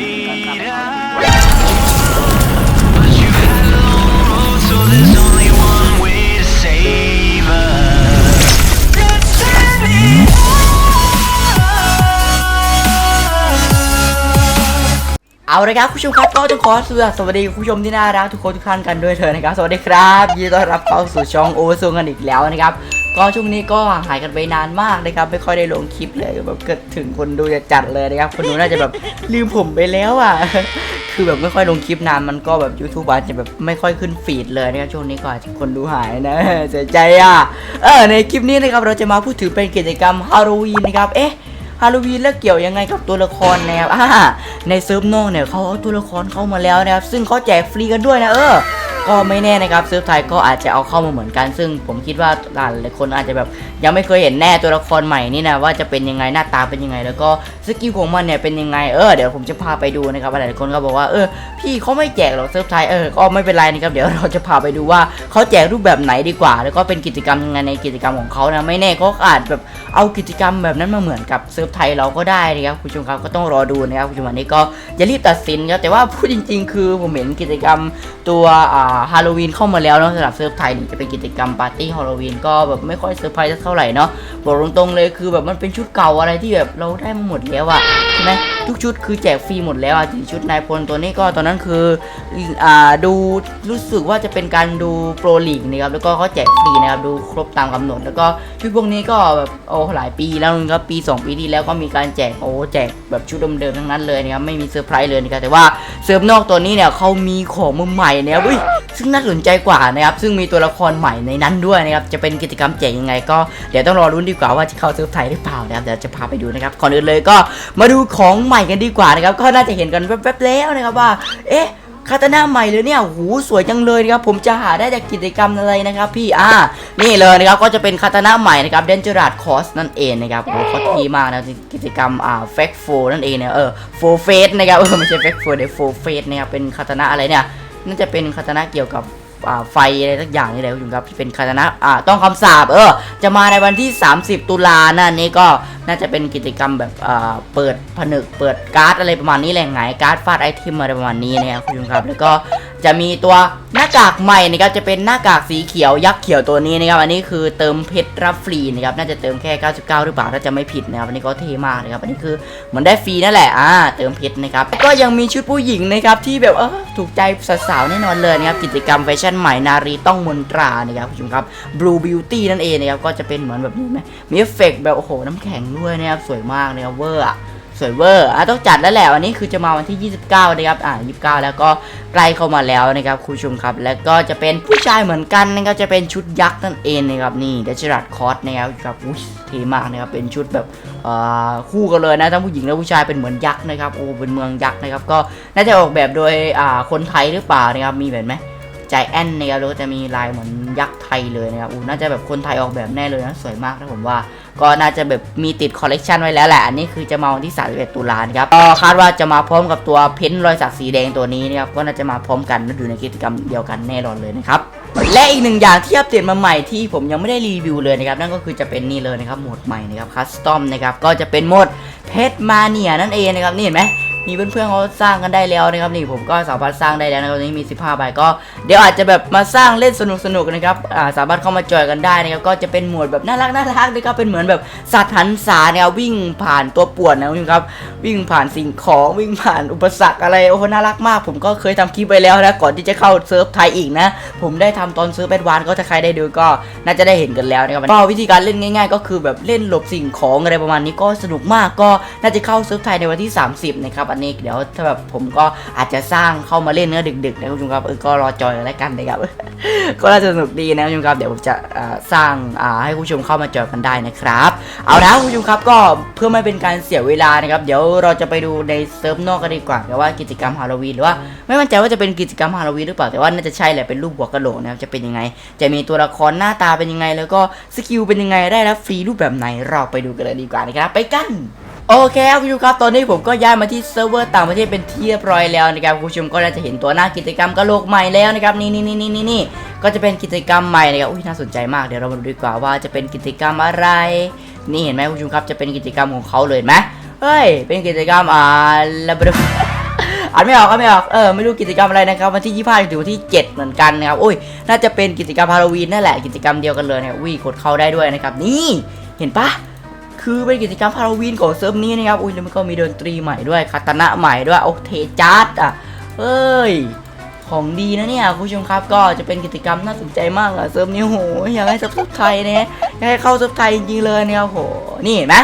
เอาละครับคุณผู้ชมครับก็ต้องขอสวัสดีคุณผู้ชมที่น่ารักทุกคนทุกท่านกันด้วยเถอะนะครับ สวัสดีครับยินดีต้อนรับเข้าสู่ช่องโอซูกันอีกแล้วนะครับ ก็ช่วงนี้ก็ห่างหายกันไปนานมากนะครับ ไม่ค่อยได้ลงคลิปเลยแบบเกิดถึงคนดูจะจัดเลยนะครับ คนดูน่าจะแบบลืมผมไปแล้วอะ คือแบบไม่ค่อยลงคลิปนานมันก็แบบยูทูบอาจจะแบบไม่ค่อยขึ้นฟีดเลยนะครับ ช่วงนี้ก็อาจจะคนดูหายนะเสียใจอะ เออในคลิปนี้นะครับเราจะมาพูดถึงเป็นกิจกรรมฮาโลวีนนะครับ เอ๊ะฮาโลวีนแล้วเกี่ยวยังไงกับตัวละครแนวอ่าในเซิร์ฟนอกเนี่ยเขาเอาตัวละครเข้ามาแล้วนะครับ ซึ่งเขาแจกฟรีกันด้วยนะเออ ก็ไม่แน่นะครับเซิร์ฟไทยก็อาจจะเอาเข้ามาเหมือนกัน ซึ่งผมคิดว่าหลายคนอาจจะแบบ ยังไม่เคยเห็นแน่ตัวละครใหม่นี่นะว่าจะเป็นยังไงหน้าตาเป็นยังไง แล้วก็สกิลของมันเนี่ยเป็นยังไงเออเดี๋ยวผมจะพาไปดูนะครับหลายคนก็บอกว่าเออพี่เขาไม่แจกหรอกเซิร์ฟไทยเออก็ไม่เป็นไรนะครับเดี๋ยวเราจะพาไปดูว่าเขาแจกรูปแบบไหนดีกว่า แล้วก็เป็นกิจกรรมยังไงในกิจกรรมของเขานะไม่แน่เขาอาจแบบเอากิจกรรมแบบนั้นมาเหมือนกับเซิร์ฟไทยเราก็ได้นะครับคุณผู้ชมครับก็ต้องรอดูนะครับคุณผู้ชมอันนี้ก็อย่ารีบตัดสินครับแต่ว่าพูดจริง ๆ คือผมเห็นกิจกรรมตัวอ่าฮาโลวีนเข้ามาแล้วเนาะสำหรับเซิร์ฟไทยนี่จะเป็นกิจกรรมปาร์ตี้ฮาโลวีนก็แบบไม่ค่อยเซอร์ไพรส์เท่าไหร่เนาะบอกตรงๆเลยคือแบบมันเป็นชุดเก่าอะไรที่แบบเราได้มาหมดแล้วอะใช่ไหมทุกชุดคือแจกฟรีหมดแล้วอะที่ชุดนายพลตัวนี้ก็ตอนนั้นคืออ่าดูรู้สึกว่าจะเป็นการดูโปรลีกนะครับแล้วก็เขาแจกฟรีนะครับดูครบตามกำหนด แล้วก็ชุดพวกนี้ก็แบบโอ้หลายปีแล้วนะครับปี 2 ปีที่แล้วก็มีการแจกโอ้แจกแบบชุดเดิมๆทั้งนั้นเลยนะครับไม่มีเซอร์ไพรส์เลยนะครับแต่ว่าเซิร์ฟนอกตัวนี้เนี่ยเขามีของมาใหม่นะครับอุ้ย ซึ่งน่าสนใจกว่านะครับซึ่งมีตัวละครใหม่ในนั้นด้วยนะครับจะเป็นกิจกรรมแจกยังไง ก็เดี๋ยวต้องรอรุ้นดีกว่าว่าจะเข้าเซิร์ฟไทยหรือเปล่านะครับเดี๋ยวจะพาไปดูนะครับก่อนอื่นเลยก็มาดูของใหม่กันดีกว่านะครับก็น่าจะเห็นกันแวบๆแล้วนะครับว่า เอ๊ะคาตานาใหม่เลยเนี่ยหูสวยจังเลยนะครับ ผมจะหาได้จากกิจกรรมอะไรนะครับ พี่ อ่า นี่เลยนะครับ ก็จะเป็นคาตานาใหม่นะครับเดนเจอราดคอสนั่นเองนะครับโอ้เขาทีมากนะกิจกรรม อ่าแฟกโฟนั่นเองเนี่ย เออโฟเฟสนะครับ เออ ไม่ใช่แฟกโฟเดี๋ยวโฟเฟสนะครับ เป็นคาตานาอะไรเนี่ย น่าจะเป็นคาตานะเกี่ยวกับไฟอะไรสักอย่างนี่แหละคุณผู้ชมครับที่เป็นคาตานะต้องคำสาบเออ จะมาในวันที่ 30 ตุลานะ่นนี่ก็น่าจะเป็นกิจกรรมแบบเปิดผนึกเปิดการ์ดอะไรประมาณนี้แหละไงการ์ดฟาดไอเทมอะไรประมาณนี้นะครับคุณผู้ชมครับแล้วก็ จะมีตัวหน้ากากใหม่นะครับจะเป็นหน้ากากสีเขียวยักษ์เขียวตัวนี้นะครับอันนี้คือเติมเพชรรับฟรีนะครับน่าจะเติมแค่ 99 หรือเปล่าถ้าจะไม่ผิดนะครับอันนี้ก็เท่มากนะครับอันนี้คือเหมือนได้ฟรีนั่นแหละอ่าเติมเพชรนะครับก็ยังมีชุดผู้หญิงนะครับที่แบบเออถูกใจสาวๆแน่นอนเลยนะครับกิจกรรมแฟชั่นใหม่นารีต้องมนตรานะครับคุณผู้ชมครับ Blue Beauty นั่นเองนะครับก็จะเป็นเหมือนแบบนี้ไหมมีเอฟเฟกต์แบบโอ้โหน้ำแข็งด้วยนะครับสวยมากนะครับเวอร์ สวยเวอร์อะต้องจัดแล้วแหละวันนี้คือจะมาวันที่ 29 นะครับอ่า29 แล้วก็ใกล้เข้ามาแล้วนะครับคุณผู้ชมครับ แล้วก็จะเป็นผู้ชายเหมือนกันนะครับจะเป็นชุดยักษ์นั่นเองนะครับนี่เดชรัดคอสนะครับครับอุ้ยเทมากนะครับเป็นชุดแบบอ่าคู่กันเลยนะทั้งผู้หญิงและผู้ชายเป็นเหมือนยักษ์นะครับโอ้เป็นเมืองยักษ์นะครับก็น่าจะออกแบบโดยอ่าคนไทยหรือเปล่านะครับมีแบบไหม จแอนนะครับแล้วก็จะมีลายเหมือนยักษ์ไทยเลยนะครับอู้น่าจะแบบคนไทยออกแบบแน่เลยนะสวยมากนะผมว่า ก็น่าจะแบบมีติดคอลเลกชันไว้แล้วแหละอันนี้คือจะมาวันที่31ตุลาครับก็คาดว่าจะมาพร้อมกับตัวเพ้นท์รอยสักสีแดงตัวนี้นะครับก็น่าจะมาพร้อมกันและอยู่ในกิจกรรมเดียวกันแน่นอนเลยนะครับและอีกหนึ่งอย่างที่อัปเดตมาใหม่ที่ผมยังไม่ได้รีวิวเลยนะครับนั่นก็คือจะเป็นนี่เลยนะครับโหมดใหม่นะครับคัสตอมนะครับก็จะเป็นโหมดเพชรมาเนียนั่นเองนะครับนี่เห็นไหม มีเพื่อนๆเขาสร้างกันได้แล้วนะครับนี่ผมก็สามารถสร้างได้แล้วนะครับตอนนี้มี 15ใบก็ เดี๋ยวอาจจะแบบมาสร้างเล่นสนุกๆนะครับอ่าสามารถเข้ามาจอยกันได้นะครับก็จะเป็นหมวดแบบน่ารักน่ารักนะครับเป็นเหมือนแบบสัตว์หันษาเนี่ยวิ่งผ่านตัวป่วนนะคุณครับวิ่งผ่านสิ่งของวิ่งผ่านอุปสรรคอะไรโอ้โหน่ารักมาก ผมก็เคยทำคลิปไปแล้วนะก่อนที่จะเข้าเซิร์ฟไทยอีกนะ ผมได้ทำตอนเซิร์ฟแอดวานก็ถ้าใครได้ดูก็น่าจะได้เห็นกันแล้วนะครับก็วิธีการเล่นง่าย ๆ ก็คือแบบเล่นหลบสิ่งของอะไรประมาณนี้ก็สนุกมากก็น่าจะเข้าเซิร์ฟไทยในวันที่ 30นะครับอันนี้เดี๋ยวถ้าแบบผมก็อาจจะสร้างเข้ามาเล่นเนื้อดึกๆนะคุณผู้ชมครับเออก็รอจอยแล้วกันนะครับ ก็น่าจะสนุกดีนะคุณผู้ชมครับเดี๋ยวผมจะสร้างให้คุณผู้ชมเข้ามาจอยกันได้นะครับ เอาละคุณผู้ชมครับก็เพื่อไม่เป็นการเสียเวลานะครับเดี๋ยวเราจะไปดูในเซิร์ฟนอกกันดีกว่าว่ากิจกรรมฮาโลวีนหรือว่าไม่มั่นใจว่าจะเป็นกิจกรรมฮาโลวีนหรือเปล่าแต่ว่าน่าจะใช่แหละเป็นรูปหัวกะโหลกนะครับจะเป็นยังไง จะมีตัวละครหน้าตาเป็นยังไง แล้วก็สกิลเป็นยังไงได้รับฟรีรูปแบบไหนเราไปดูกันเลยดีกว่านะครับไปกัน โอเคครับคุณผู้ชมครับตอนนี้ผมก็ย้ายมาที่เซิร์ฟเวอร์ต่างประเทศเป็นที่เรียบร้อยแล้วนะครับคุณผู้ชมก็น่าจะเห็นตัวหน้ากิจกรรมกะโหลกใหม่แล้วนะครับนี่นี่นี่นี่นี่นี่ก็จะเป็นกิจกรรมใหม่นะครับอุ้ยน่าสนใจมากเดี๋ยวเรามาดูดีกว่าว่าจะเป็นกิจกรรมอะไร นี่เห็นไหมคุณผู้ชมครับจะเป็นกิจกรรมของเขาเลยไหมเฮ้ยเป็นกิจกรรมอ่าลาบราอ่านไม่ออกก็ไม่ออกเออไม่รู้กิจกรรมอะไรนะครับวันที่ 25ถึงวันที่ 7 เหมือนกันนะครับโอ้ยน่าจะเป็นกิจกรรมฮาโลวีนนั่นแหละกิจกรรมเดียวกันเลยนะครับวิกดเข้าได้ด้วยนะครับนี่เห็นปะ คือเป็นกิจกรรมฮาโลวีนของเซิร์ฟนี้นะครับอุ้ยแล้วมันก็มีดนตรีใหม่ด้วยคาตานะใหม่ด้วยโอ้เทจัดอะเอ้ยของดีนะเนี่ยคุณผู้ชมครับก็จะเป็นกิจกรรมน่าสนใจมากอะเซิร์ฟนี้โหอยากให้เซิร์ฟไทยเนี่ยอยากให้เข้าเซิร์ฟไทยจริงๆเลยเนี่ยโหนี่เห็นไหม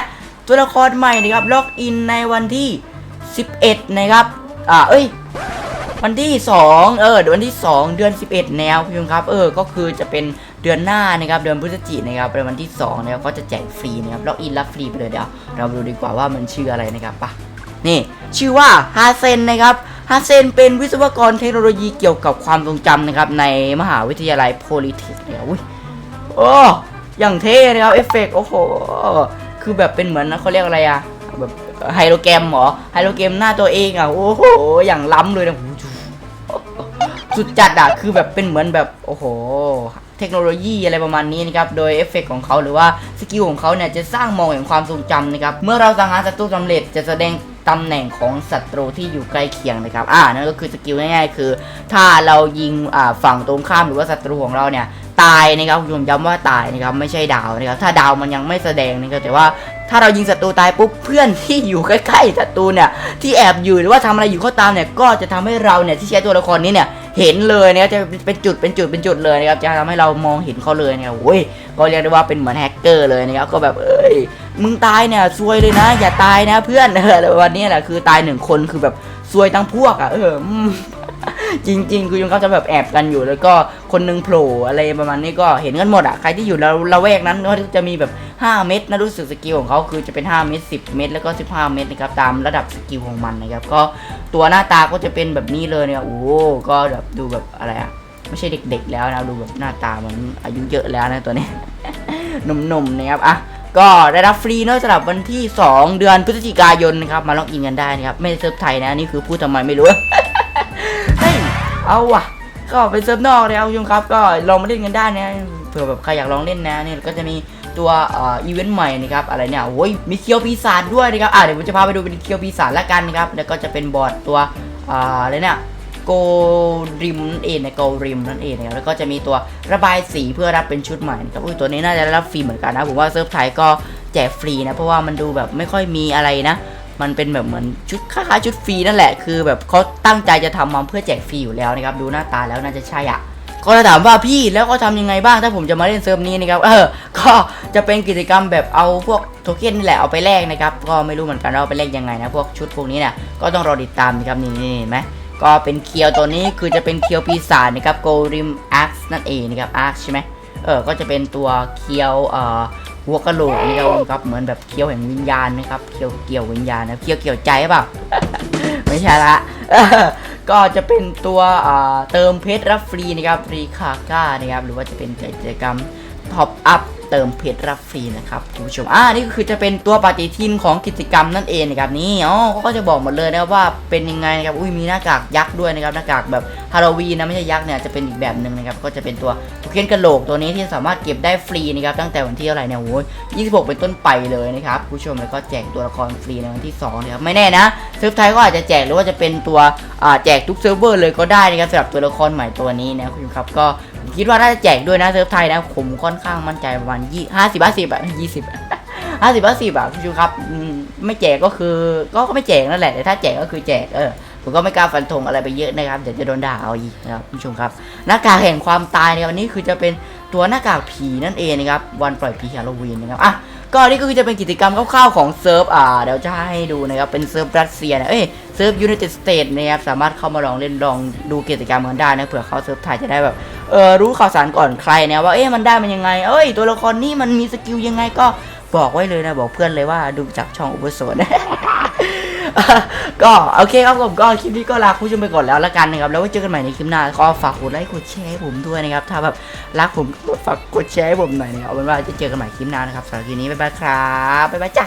ตัวละครใหม่นะครับล็อกอินในวันที่ 11 นะครับอ่าเอ้ยวันที่ 2 เออวันที่ 2 เดือน 11 แนวคุณผู้ชมครับ เออ ก็คือจะเป็น เดือนหน้านะครับเดือนพฤศจิกายนะครับเป็นวันที่2นะครับก็จะแจกฟรีนะครับล็อกอินรับฟรีไปเลยเดี๋ยวเราดูดีกว่าว่ามันชื่ออะไรนะครับปะนี่ชื่อว่าฮาเซนนะครับฮาเซนเป็นวิศวกรเทคโนโลยีเกี่ยวกับความทรงจำนะครับในมหาวิทยาลัยโพลิเทคเนี่ยอุ้ยโอ้อย่างเท่นะครับเอฟเฟกต์โอ้โหคือแบบเป็นเหมือนนะเขาเรียกอะไรอะแบบไฮโลแกรมเหรอไฮโลแกรมหน้าตัวเองอะโอ้โหอย่างล้ำเลยนะสุดจัดอะคือแบบเป็นเหมือนแบบโอ้โห เทคโนโลยีอะไรประมาณนี้นะครับโดยเอฟเฟกต์ของเขาหรือว่าสกิลของเขาเนี่ยจะสร้างมองแห่งความทรงจำนะครับเมื่อเราสังหารศัตรูสำเร็จจะแสดงตำแหน่งของศัตรูที่อยู่ใกล้เคียงนะครับ อ่า นั่นก็คือสกิลง่ายๆ คือ ถ้าเรายิงอ่าฝั่งตรงข้ามหรือว่าศัตรูของเราเนี่ยตายนะครับคุณผู้ชมย้ำว่าตายนะครับไม่ใช่ดาวนะครับถ้าดาวมันยังไม่แสดงนะครับแต่ว่าถ้าเรายิงศัตรูตายปุ๊บเพื่อนที่อยู่ใกล้ๆศัตรูเนี่ยที่แอบอยู่หรือว่าทำอะไรอยู่ก็ตามเนี่ยก็จะทำให้เราเนี่ยที่ใช้ตัวละครนี้เนี่ย เห็นเลยนะครับจะเป็นจุดเป็นจุดเป็นจุดเลยนะครับจะทำให้เรามองเห็นเขาเลยเนี่ยโอ้ยก็เรียกได้ว่าเป็นเหมือนแฮกเกอร์เลยนะครับก็แบบเอ้ยมึงตายเนี่ยซวยเลยนะ อย่าตายนะเพื่อนเอออะไรประมาณนี้แหละคือตายหนึ่งคนคือแบบซวยทั้งพวกอะเออ จริงๆ คือยังเขาจะแบบแอบกันอยู่ แล้วก็คนหนึงโผล่อะไรประมาณนี้ก็เห็นกันหมดอะใครที่อยู่ล้วละแวกนั้นก็จะมีแบบ 5 เม็ดนะรู้สึกสกิลของเขาคือจะเป็น 5 เม็ด10 เม็ดแล้วก็ 15 เม็ดนะครับตามระดับสกิลของมันนะครับก็ตัวหน้าตาก็จะเป็นแบบนี้เลยเนี่ยโอ้ก็แบบดูแบบอะไรอะไม่ใช่เด็กๆ แล้วนะดูแบบหน้าตามันอายุเยอะแล้วนะตัวนี้หนุ่มๆนะครับอะก็ได้รับฟรีเนอะสำหรับวันที่ 2 เดือนพฤศจิกายนนะครับมาล็อกอินกันได้นะครับไม่เซิร์ฟไทยนะนี่คือพูดทำไมไม่รู้ เอาว่ะ ก็ไปเซิร์ฟนอกเลยครับคุณผู้ชมครับ ก็ลองมาเล่นกันได้นะเผื่อแบบใครอยากลองเล่นนะเนี่ยก็จะมีตัวอ,อีเวนต์ใหม่นะครับอะไรเนี่ยโอ้ยมีเคียวปีศาจด้วยนะครับอะเดี๋ยวผมจะพาไปดูเป็นเคียวปีศาจละกันนะครับแล้วก็จะเป็นบอร์ดตัวอ่าอะไรเนี่ยโกริมนั่นเองนะโกริมนั่นเองนะครับแล้วก็จะมีตัวระบายสีเพื่อรับเป็นชุดใหม่นะครับอุ้ยตัวนี้น่าจะรับฟรีเหมือนกันนะผมว่าเซิร์ฟไทยก็แจกฟรีนะเพราะว่ามันดูแบบไม่ค่อยมีอะไรนะ มันเป็นแบบเหมือนชุดคล้ายชุดฟรีนั่นแหละ คือแบบเขาตั้งใจจะทำมาเพื่อแจกฟรีอยู่แล้วนะครับ ดูหน้าตาแล้วน่าจะใช่อะก็จะถามว่าพี่แล้วก็ทำยังไงบ้างถ้าผมจะมาเล่นเซิร์ฟนี้นะครับ เออ ก็จะเป็นกิจกรรมแบบเอาพวกโทเค็นนี่แหละเอาไปแลกนะครับ ก็ไม่รู้เหมือนกันว่าเอาไปแลกยังไงนะพวกชุดพวกนี้เนี่ยก็ต้องรอติดตามนะครับนี่นี่เห็นไหมก็เป็นเคียวตัวนี้คือจะเป็นเคียวปีศาจนะครับโกริมอาร์คนั่นเองนะครับอาร์คใช่ไหมเออ ก็จะเป็นตัวเคียวเอ่อ หัวกะโหลกนี่ครับครับเหมือนแบบเคี้ยวแห่งวิญญาณนะครับเคี้ยวเกี่ยววิญญาณนะเคี้ยวเกี่ยวใจเปล่าไม่ใช่ละก็จะเป็นตัวเติมเพชรรับฟรีนะครับฟรีคาก้านะครับหรือว่าจะเป็นกิจกรรมท็อปอัพเติมเพชรรับฟรีนะครับคุณผู้ชมอ่านี่ก็คือจะเป็นตัวปฏิทินของกิจกรรมนั่นเองนะครับนี่อ๋อเขาก็จะบอกหมดเลยนะครับว่าเป็นยังไงนะครับอุ้ยมีหน้ากากยักษ์ด้วยนะครับหน้ากากแบบฮาโลวีนนะไม่ใช่ยักษ์เนี่ยจะเป็นอีกแบบหนึ่งนะครับก็จะเป็นตัว โทเค็นกระโหลกตัวนี้ที่สามารถเก็บได้ฟรีนะครับตั้งแต่วันที่เท่าไหร่เนี่ยโอ้ย26 เป็นต้นไปเลยนะครับคุณผู้ชมแล้วก็แจกตัวละครฟรีในวันที่2นะครับไม่แน่นะเซิร์ฟไทยก็อาจจะแจกหรือว่าจะเป็นตัวแจกทุกเซิร์ฟเวอร์เลยก็ได้นะครับสำหรับตัวละครใหม่ตัวนี้นะคุณผู้ชมครับก็คิดว่าน่าจะแจกด้วยนะเซิร์ฟไทยนะผมค่อนข้างมั่นใจประมาณยี่ห้าสิบห้าสิบอะยี่สิบห้าสิบห้าสิบอะคุณผู้ชมครับไม่แจกก็คือก็ไม่แจกนั่นแหละแต่ถ้าแจกก็คือแจกเออ ผมก็ไม่กล้าฟันธงอะไรไปเยอะนะครับ เดี๋ยวจะโดนด่าเอาอีกนะครับคุณผู้ชมครับ หน้ากากแห่งความตายในวันนี้คือจะเป็นตัวหน้ากากผีนั่นเองนะครับ วันปล่อยผีฮาโลวีนนะครับอะก็นี่ก็คือจะเป็นกิจกรรมคร่าวๆของเซิร์ฟอ่าเดี๋ยวจะให้ดูนะครับ เป็นเซิร์ฟรัสเซียนะเอ้ยเซิร์ฟยูไนเต็ดสเตทนะครับสามารถเข้ามาลองเล่นลองดูกิจกรรมกันได้นะเผื่อเขาเซิร์ฟไทยจะได้แบบเออรู้ข่าวสารก่อนใครนะว่าเอ๊ะมันได้มันยังไง เอ้ย ตัวละครนี้มันมีสกิลยังไงก็บอกไว้เลยนะบอกเพื่อนเลยว่าดูจากช่องอุปสน ก็โอเคครับผมก็คลิปนี้ก็ลาคุณผู้ชมไปก่อนแล้วละกันนะครับแล้วไว้เจอกันใหม่ในคลิปหน้าก็ฝากกดไลค์กดแชร์ให้ผมด้วยนะครับถ้าแบบรักผมก็ฝากกดแชร์ให้ผมหน่อยนะครับเอาเป็นว่าจะเจอกันใหม่คลิปหน้านะครับสำหรับคลิปนี้บ๊ายบายครับบ๊ายบายจ้า